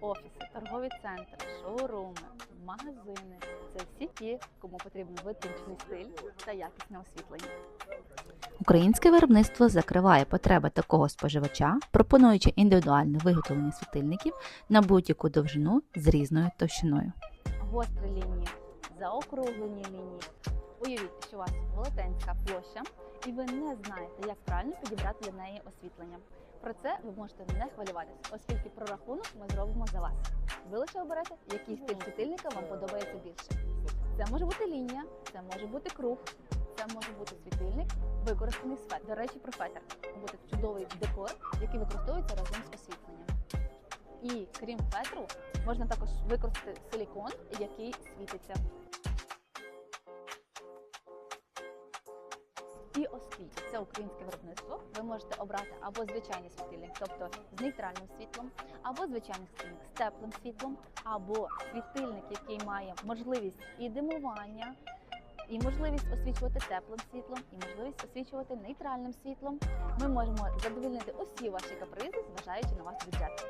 офіси, торгові центри, шоуруми, магазини це всі ті, кому потрібен витончений стиль та якісне освітлення. Українське виробництво закриває потреби такого споживача, пропонуючи індивідуальне виготовлення світильників на будь-яку довжину з різною товщиною. Гострі лінії, заокруглені лінії. Уявіть, що у вас велетенська площа, і ви не знаєте, як правильно підібрати для неї освітлення. Про це ви можете не хвилюватися, оскільки прорахунок ми зробимо за вас. Ви лише оберете, який стиль світильника вам подобається більше. Це може бути лінія, це може бути круг, це може бути світильник, використаний з. До речі, про фетр. Буде чудовий декор, який використовується разом з освітленням. І крім фетру, можна також використати силікон, який світиться. І оскільки це українське виробництво, ви можете обрати або звичайний світильник, тобто з нейтральним світлом, або звичайний світильник з теплим світлом, або світильник, який має можливість і димування, і можливість освічувати теплим світлом, і можливість освічувати нейтральним світлом. Ми можемо задовольнити усі ваші капризи, зважаючи на ваш бюджет.